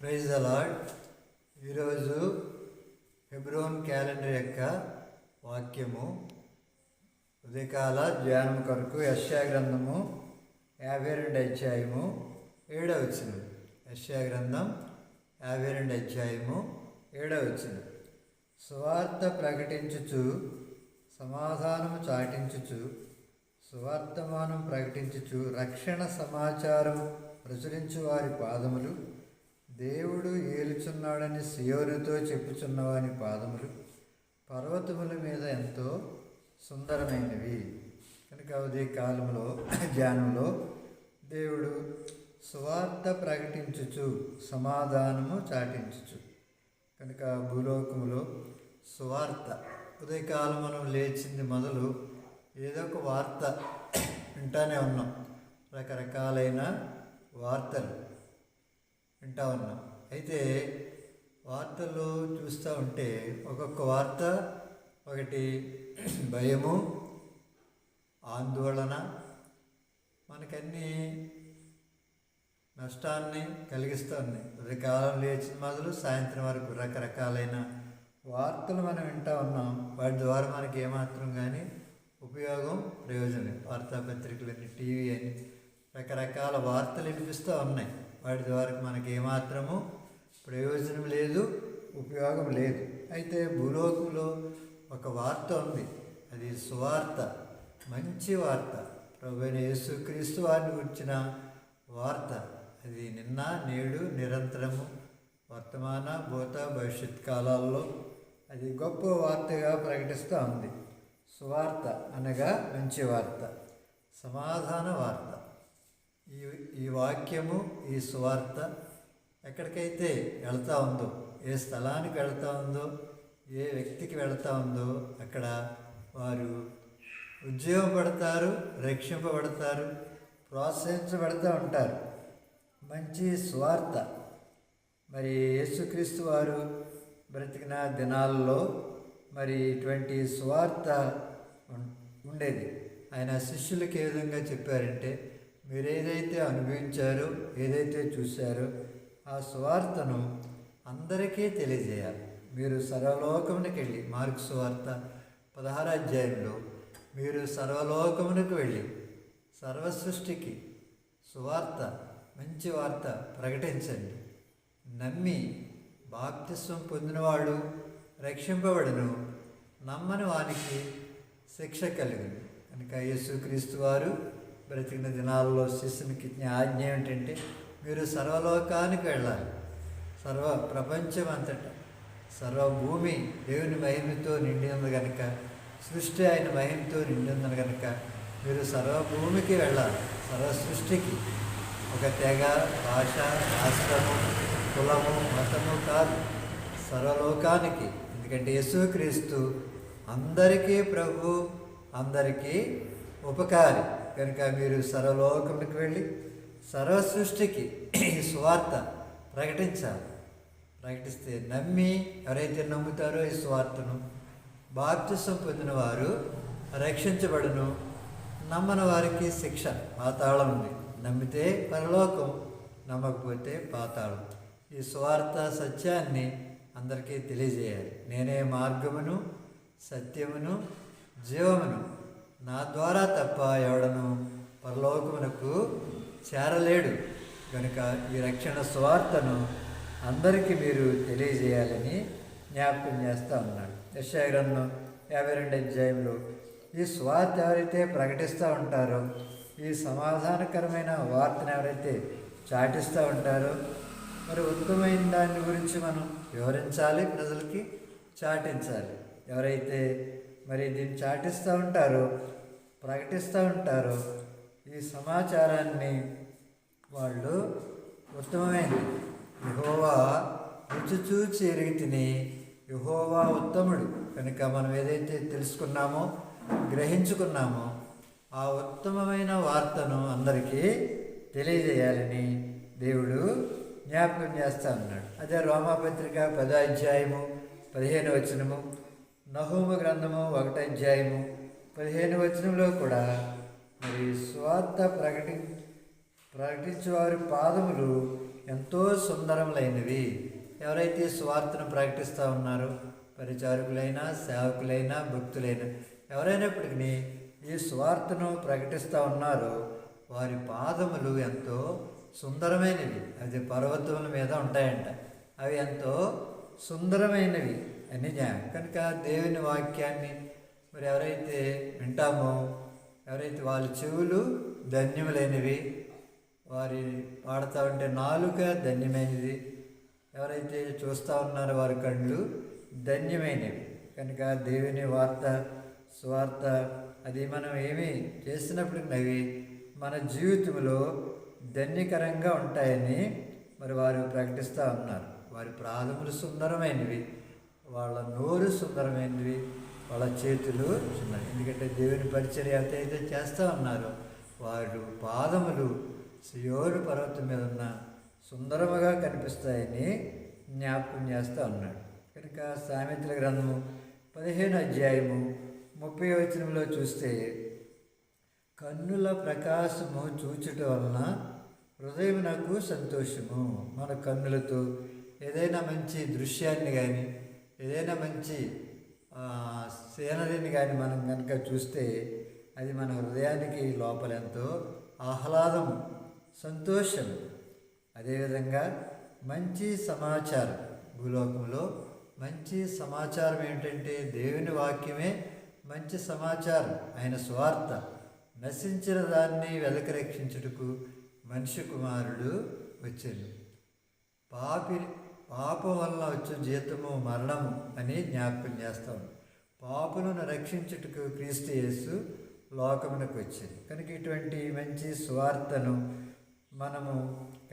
Praise అలాడ్ ఈరోజు Hebron calendar యొక్క వాక్యము. ఉదయకాల ధ్యానం కొరకు యశ్యా గ్రంథము యాభై రెండు అధ్యాయము ఏడవ వచ్చిన యశ్యా గ్రంథం యాభై రెండు అధ్యాయము ఏడవ వచ్చిన సువార్త ప్రకటించుచు సమాధానము చాటించుచు సువార్తమానం ప్రకటించుచు రక్షణ సమాచారం ప్రచురించు వారి పాదములు దేవుడు ఏలుచున్నాడని సియోనుతో చెప్పుచున్నవాని పాదములు పర్వతముల మీద ఎంతో సుందరమైనవి. కనుక ఉదయ కాలంలో ధ్యానంలో దేవుడు సువార్త ప్రకటించుచు సమాధానము చాటించుచు. కనుక భూలోకములో సువార్త ఉదయకాలం మనం లేచింది మొదలు ఏదో ఒక వార్త వింటానే ఉన్నాం. రకరకాలైన వార్తలు. వింటా ఉన్నాం. అయితే వార్తల్లో చూస్తూ ఉంటే ఒక్కొక్క వార్త ఒకటి భయము ఆందోళన మనకన్నీ నష్టాన్ని కలిగిస్తూ ఉదయకాలం లేచిన మొదలు సాయంత్రం వరకు రకరకాలైన వార్తలు మనం వింటూ ఉన్నాం. వాటి ద్వారా మనకి ఏమాత్రం కానీ ఉపయోగం ప్రయోజనం వార్తాపత్రికలని టీవీ అని రకరకాల వార్తలు వినిపిస్తూ ఉన్నాయి. వాటి ద్వారా మనకి ఏమాత్రము ప్రయోజనం లేదు ఉపయోగం లేదు. అయితే భూలోకంలో ఒక వార్త ఉంది. అది సువార్త మంచి వార్త. ప్రభు యేసుక్రీస్తు వారిని గురించిన వార్త. అది నిన్న నేడు నిరంతరము వర్తమాన భూత భవిష్యత్ కాలాల్లో అది గొప్ప వార్తగా ప్రకటిస్తూ ఉంది. సువార్త అనగా మంచి వార్త సమాధాన వార్త. ఈ ఈ వాక్యము ఈ సువార్త ఎక్కడికైతే వెళ్తా ఉందో ఏ స్థలానికి వెళ్తా ఉందో ఏ వ్యక్తికి వెళ్తా ఉందో అక్కడ వారు ఉద్యోగపడతారు రక్షింపబడతారు ప్రోత్సహించబడుతూ ఉంటారు. మంచి స్వార్థ మరి యేసుక్రీస్తు వారు బ్రతికిన దినాల్లో మరి ఇటువంటి స్వార్థ ఉం- ఉండేది. ఆయన శిష్యులకు ఏ విధంగా చెప్పారంటే మీరు ఏదైతే అనుభవించారో ఏదైతే చూశారో ఆ స్వార్థను అందరికీ తెలియజేయాలి. మీరు సర్వలోకమునికి వెళ్ళి మార్క్ సువార్త పదహారు అధ్యాయంలో మీరు సర్వలోకమునకు వెళ్ళి సర్వ సృష్టికి సువార్త మంచి వార్త ప్రకటించండి. నమ్మి బాప్తిస్వం పొందినవాడు రక్షింపబడను నమ్మని వానికి శిక్ష కలిగింది కనుక యేసుక్రీస్తు వారు బ్రతికిన దినాల్లో శిష్యునికి ఇచ్చిన ఆజ్ఞ ఏమిటంటే మీరు సర్వలోకానికి వెళ్ళాలి. సర్వ ప్రపంచం అంతటా సర్వభూమి దేవుని మహిమతో నిండి ఉంది కనుక సృష్టి ఆయన మహిమతో నిండి ఉంది కనుక మీరు సర్వభూమికి వెళ్ళాలి. సర్వ సృష్టికి ఒక తెగ భాష రాష్ట్రము కులము మతము కాదు. సర్వలోకానికి ఎందుకంటే యేసుక్రీస్తు అందరికీ ప్రభు అందరికీ ఉపకారి. కనుక మీరు సర్వలోకములకు వెళ్ళి సర్వ సృష్టికి ఈ స్వార్థ ప్రకటించాలి. ప్రకటిస్తే నమ్మి ఎవరైతే నమ్ముతారో ఈ స్వార్థను బాప్తిసం పొందిన వారు రక్షించబడును. నమ్మని వారికి శిక్ష పాతాళం ఉంది. నమ్మితే పరలోకం నమ్మకపోతే పాతాళం. ఈ స్వార్థ సత్యాన్ని అందరికీ తెలియజేయాలి. నేనే మార్గమును సత్యమును జీవమును నా ద్వారా తప్ప ఎవడను పరలోకమునకు చేరలేడు. కనుక ఈ రక్షణ స్వార్థను అందరికీ మీరు తెలియజేయాలని జ్ఞాపకం చేస్తూ ఉన్నాడు. యశాగ్రంథం యాభై రెండు అధ్యాయంలో ఈ స్వార్థ ఎవరైతే ప్రకటిస్తూ ఉంటారో ఈ సమాధానకరమైన వార్తను ఎవరైతే చాటిస్తూ ఉంటారో మరి ఉత్తమమైన దాని గురించి మనం వివరించాలి ప్రజలకి చాటించాలి. ఎవరైతే మరి దీన్ని చాటిస్తూ ఉంటారు ప్రకటిస్తూ ఉంటారు. ఈ సమాచారాన్ని వాళ్ళు ఉత్తమమైనది యహోవా రుచి చూచి ఎరిగి తిని యహోవా ఉత్తముడు. కనుక మనం ఏదైతే తెలుసుకున్నామో గ్రహించుకున్నామో ఆ ఉత్తమమైన వార్తను అందరికీ తెలియజేయాలని దేవుడు జ్ఞాపకం చేస్తా ఉన్నాడు. అదే రోమాపత్రిక పదో అధ్యాయము పదిహేను వచనము. నహోము గ్రంథము ఒకటి అధ్యాయము పదిహేను వచనంలో కూడా మరి స్వార్థ ప్రకటి ప్రకటించేవారి పాదములు ఎంతో సుందరములైనవి. ఎవరైతే స్వార్థను ప్రకటిస్తూ ఉన్నారో పరిచారకులైనా సేవకులైనా భక్తులైనా ఎవరైనప్పటికీ ఈ స్వార్థను ప్రకటిస్తూ ఉన్నారో వారి పాదములు ఎంతో సుందరమైనవి. అది పర్వతముల మీద ఉంటాయంట. అవి ఎంతో సుందరమైనవి. అని జ్ఞానం కనుక దేవుని వాక్యాన్ని మరి ఎవరైతే వింటామో ఎవరైతే వాళ్ళ చెవులు ధన్యములైనవి వారి పాడుతూ ఉంటే నాలుక ధన్యమైనది. ఎవరైతే చూస్తూ ఉన్నారో వారి కళ్ళు ధన్యమైనవి. కనుక దేవుని వార్త స్వార్త అది మనం ఏమి చేసినప్పుడు అవి మన జీవితంలో ధన్యకరంగా ఉంటాయని మరి వారు ప్రకటిస్తూ ఉన్నారు. వారి ప్రాథములు సుందరమైనవి. వాళ్ళ నోరు సుందరమైనవి వాళ్ళ చేతులు చిన్నవి ఎందుకంటే దేవుని పరిచర్య అయితే చేస్తూ ఉన్నారు. వారు పాదములు సియోరు పర్వతం మీద ఉన్న సుందరముగా కనిపిస్తాయని జ్ఞాపకం చేస్తూ ఉన్నాడు. కనుక సామెతల గ్రంథము పదిహేను అధ్యాయము ముప్పై వచనంలో చూస్తే కన్నుల ప్రకాశము చూచుట వలన హృదయం నాకు సంతోషము. మన కన్నులతో ఏదైనా మంచి దృశ్యాన్ని కానీ ఏదైనా మంచి సీనరీని కానీ మనం కనుక చూస్తే అది మన హృదయానికి లోపల ఎంతో ఆహ్లాదం సంతోషం. అదేవిధంగా మంచి సమాచారం. భూలోకంలో మంచి సమాచారం ఏంటంటే దేవుని వాక్యమే మంచి సమాచారం. ఆయన స్వార్థ. నశించిన దాన్ని వెలక రక్షించుటకు మనిషి కుమారుడు వచ్చాడు. పాపి పాపం వల్ల వచ్చే జీతము మరణము అని జ్ఞాపకం చేస్తాం పాపులను రక్షించుటకు క్రీస్తు యేసు లోకమునకు వచ్చింది కనుక ఇటువంటి మంచి స్వార్థను మనము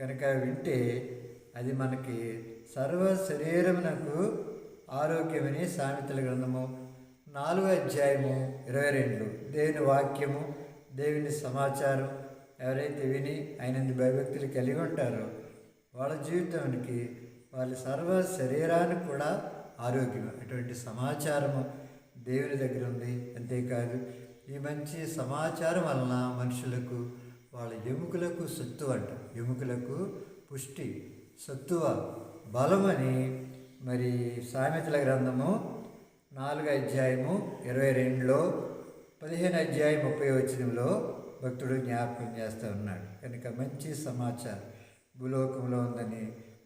కనుక వింటే అది మనకి సర్వ శరీరమునకు ఆరోగ్యమని సామెతల గ్రంథము నాలుగో అధ్యాయము ఇరవై రెండు. దేవుని వాక్యము దేవుని సమాచారం ఎవరైతే విని ఆయన భయభక్తులు కలిగి ఉంటారో వాళ్ళ జీవితానికి వాళ్ళ సర్వ శరీరానికి కూడా ఆరోగ్యం అటువంటి సమాచారము దేవుని దగ్గర ఉంది అంతేకాదు ఈ మంచి సమాచారం వలన మనుషులకు వాళ్ళ ఎముకలకు సత్తువ అంట. ఎముకలకు పుష్టి సత్తువ బలమని మరి సామెతల గ్రంథము నాలుగు అధ్యాయము ఇరవై రెండులో పదిహేను అధ్యాయం ముప్పై వచనంలో భక్తుడు జ్ఞాపకం చేస్తూ ఉన్నాడు. కనుక మంచి సమాచారం భూలోకంలో ఉందని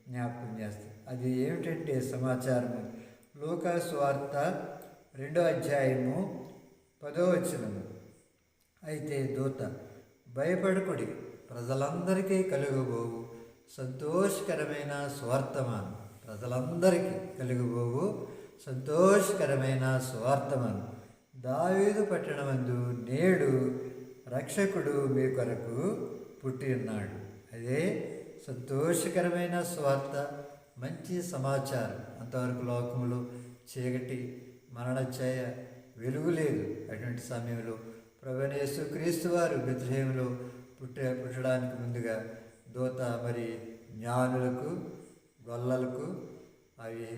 జ్ఞాపకం చేస్తాడు అది ఏమిటంటే సమాచారము. లోకాసువార్త రెండో అధ్యాయము పదో వచనము. అయితే దూత భయపడకుడి. ప్రజలందరికీ కలుగుబోవు. సంతోషకరమైన స్వార్థమానం. ప్రజలందరికీ కలుగుబోవు. సంతోషకరమైన స్వార్థమానం. దావీదు పట్టణమందు నేడు రక్షకుడు మీ కొరకు పుట్టి ఉన్నాడు. అదే సంతోషకరమైన స్వార్థ మంచి సమాచారం. అంతవరకు లోకంలో చీకటి మరణఛాయ వెలుగు లేదు. అటువంటి సమయంలో ప్రభనేసు క్రీస్తు వారు బెత్రహేములో పుట్టే పుట్టడానికి ముందుగా దూత మరి జ్ఞానులకు గొల్లలకు అవి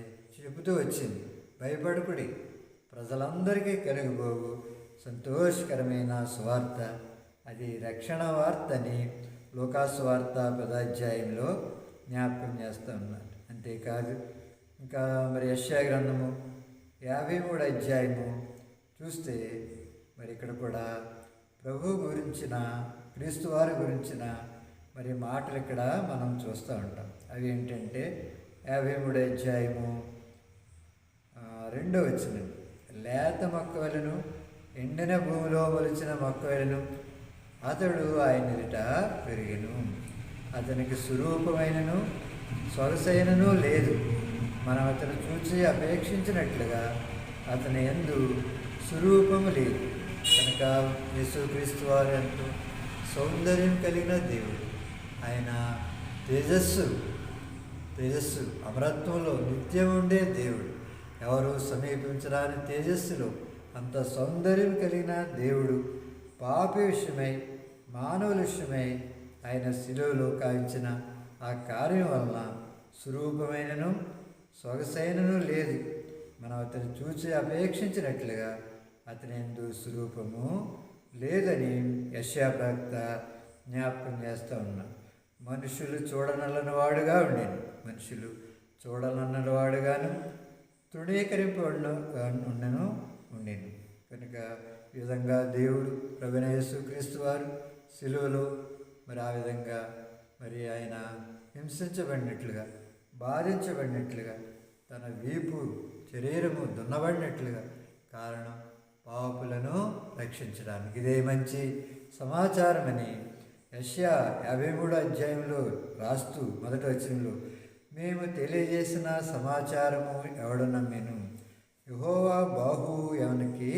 చెబుతూ వచ్చింది. భయపడకుడి. ప్రజలందరికీ కలుగుబోవు. సంతోషకరమైన స్వార్థ అది రక్షణ వార్తని లోకాసు వార్త పదాధ్యాయంలో జ్ఞాపకం చేస్తూ ఉన్నారు అంతేకాదు ఇంకా మరి యశ్యా గ్రంథము యాభై మూడు అధ్యాయము చూస్తే మరి ఇక్కడ కూడా ప్రభు గురించిన క్రీస్తు వారి గురించిన మరి మాటలు ఇక్కడ మనం చూస్తూ ఉంటాం. అవి ఏంటంటే యాభై మూడు అధ్యాయము రెండో వచ్చిన లేత మొక్కలను ఎండిన భూమిలో మొలిచిన మొక్కలను అతడు ఆయన ఎదుట పెరిగను. అతనికి స్వరూపమైనను సొగసైనను లేదు. మనం అతను చూసి అపేక్షించినట్లుగా అతని ఎందు స్వరూపము లేదు. కనుక యేసుక్రీస్తు వారు ఎంతో సౌందర్యం కలిగిన దేవుడు. ఆయన తేజస్సు తేజస్సు అమరత్వంలో నిత్యం ఉండే దేవుడు. ఎవరు సమీపించరాని తేజస్సులో అంత సౌందర్యం కలిగిన దేవుడు పాపి విషయమై మానవుల విషయమై ఆయన శిలువలో కావించిన ఆ కార్యం వలన స్వరూపమైనను సొగసైనను లేదు. మనం అతను చూసి అపేక్షించినట్లుగా అతని ఎందు స్వరూపము లేదని యశాప్రక్త జ్ఞాపకం చేస్తూ ఉన్నాం. మనుషులు చూడనల్లని వాడుగా ఉండేను. మనుషులు చూడనన్న వాడుగాను తృణీకరింపబడిన ఉండను ఉండేను. కనుక ఈ విధంగా దేవుడు ప్రవీణయేసు క్రీస్తు వారు సిలువలో మరి ఆ విధంగా మరి ఆయన హింసించబడినట్లుగా బాధించబడినట్లుగా తన వీపు శరీరము దున్నబడినట్లుగా కారణం పాపులను రక్షించడానికి. ఇదే మంచి సమాచారమని యష్యా యాభై మూడో అధ్యాయంలో రాస్తూ మొదటి వచనంలో మేము తెలియజేసిన సమాచారము ఎవడు నమ్మెను యహోవా బాహు ఎవనికి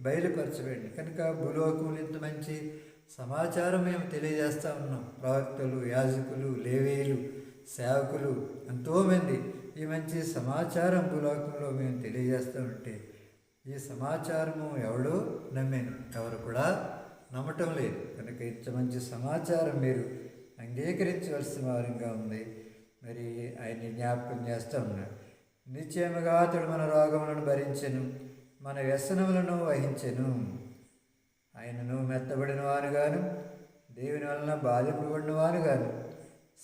బయలుపరచబడింది. కనుక భూలోకములు ఇంత మంచి సమాచారం మేము తెలియజేస్తూ ఉన్నాం. ప్రవక్తలు యాజకులు లేవేలు సేవకులు ఎంతోమంది ఈ మంచి సమాచారం భూలోకంలో మేము తెలియజేస్తూ ఉంటే ఈ సమాచారము ఎవడు నమ్మాను. ఎవరు కూడా నమ్మటం లేదు. కనుక ఇంత మంచి సమాచారం మీరు అంగీకరించవలసిన వారంగా ఉంది. మరి ఆయన్ని జ్ఞాపకం చేస్తూ ఉన్నాడు నిశ్చయముగా అతడు మన రోగములను భరించను. మన వ్యసనములను వహించెను. ఆయనను మెత్తబడిన వానుగాను దేవుని వలన బాధింపబడిన వానుగాను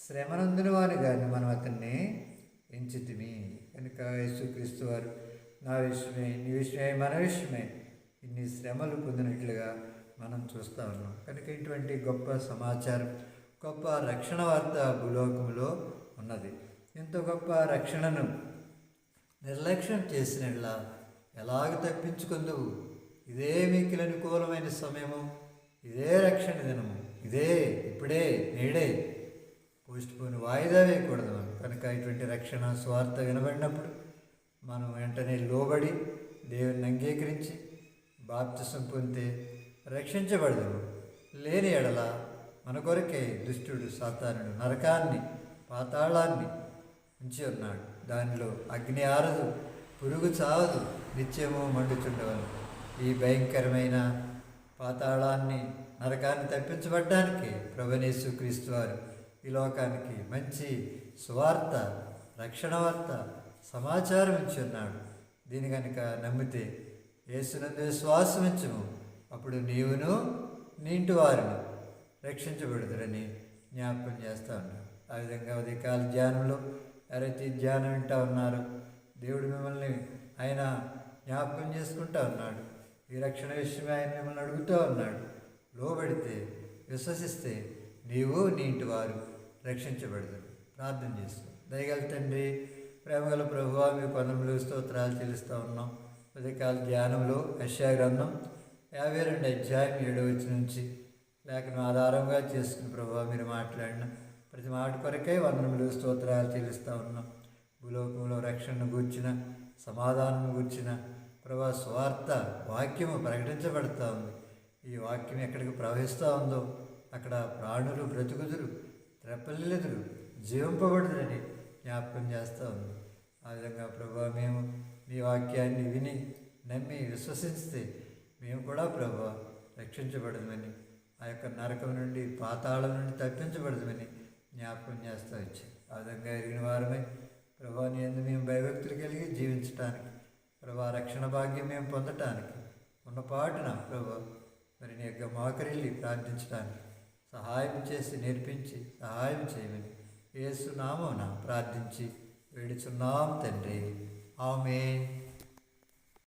శ్రమనందున వానుగాను మనం అతన్ని ఎంచితిమి. కనుక యేసుక్రీస్తు వారు నా విషయమే నీ విషయమే మన విషయమే ఇన్ని శ్రమలు పొందినట్లుగా మనం చూస్తూ ఉన్నాం. కనుక ఇటువంటి గొప్ప సమాచారం గొప్ప రక్షణ వార్త భూలోకంలో ఉన్నది. ఇంత గొప్ప రక్షణను నిర్లక్ష్యం చేసినట్లా ఎలాగ తప్పించుకుందువు? ఇదే మీకు అనుకూలమైన సమయము. ఇదే రక్షణ దినము. ఇదే ఇప్పుడే నేడే. పోస్ట్ పోని వాయిదా వేయకూడదు మనం. కనుక ఇటువంటి రక్షణ స్వార్థ వినబడినప్పుడు మనం వెంటనే లోబడి దేవుని అంగీకరించి బాప్తిసం పొందితే రక్షించబడదు లేని ఎడల మన కొరకే దుష్టుడు సాతానుడు నరకాన్ని పాతాళాన్ని ఉంచి ఉన్నాడు దానిలో అగ్ని ఆరదు పురుగు చావదు. నిత్యము మండుచుండవను. ఈ భయంకరమైన పాతాళాన్ని నరకాన్ని తప్పించబడ్డానికి ప్రభనేసు క్రీస్తు వారు ఈ లోకానికి మంచి సువార్త రక్షణ వార్త సమాచారం ఇచ్చి ఉన్నాడు దీని కనుక నమ్మితే యేసునందు విశ్వాసం ఇచ్చము అప్పుడు నీవును నీంటి వారిని రక్షించబడుతురని జ్ఞాపకం చేస్తూ ఉన్నాడు ఆ విధంగా ఉదయకాల ధ్యానంలో ఎవరైతే ధ్యానం వింటా ఉన్నారో. దేవుడు మిమ్మల్ని ఆయన జ్ఞాపకం చేసుకుంటా ఉన్నాడు. ఈ రక్షణ విషయమే ఆయన మిమ్మల్ని అడుగుతూ ఉన్నాడు. లోబడితే విశ్వసిస్తే నీవు నీ ఇంటి వారు రక్షించబడదు ప్రార్థన చేస్తాం దయగల తండ్రి ప్రేమగల ప్రభువ మీ పనులు స్తోత్రాలు తెలుస్తూ ఉన్నాం. ఉదయకాల ధ్యానంలో యశ్యా గ్రంథం యాభై రెండు అధ్యాయం ఏడో వచ్చి నుంచి లేఖను ఆధారంగా చేసుకుని ప్రభు మీరు మాట్లాడిన ప్రతి మాట కొరకే వందనములు స్తోత్రాలు తెలుస్తూ ఉన్నాం. భూలోకంలో రక్షణను గూర్చిన సమాధానం గూర్చిన ప్రభా స్వార్థ వాక్యము ప్రకటించబడతా ఉంది. ఈ వాక్యం ఎక్కడికి ప్రవహిస్తూ ఉందో అక్కడ ప్రాణులు బ్రతుకుదురు త్రెప్పలిదురు జీవింపబడుదని జ్ఞాపకం చేస్తూ ఉంది. ఆ విధంగా ప్రభా మేము నీ వాక్యాన్ని విని నమ్మి విశ్వసిస్తే మేము కూడా ప్రభా రక్షించబడదని ఆ యొక్క నరకం నుండి పాతాళం నుండి తప్పించబడదని జ్ఞాపకం చేస్తూ వచ్చి. ఆ విధంగా ఎరిగిన వారమే ప్రభా నీ ఎందు మేము భయభక్తులు కలిగి జీవించటానికి ప్రభా రక్షణ భాగ్యం మేము పొందటానికి ఉన్న పాటున ప్రభా మరి నీ యొక్క మోకరిల్లి ప్రార్థించడానికి సహాయం చేసి నేర్పించి సహాయం చేయమని యేసు ప్రార్థించి వేడుచున్నాం తండ్రి. ఆమె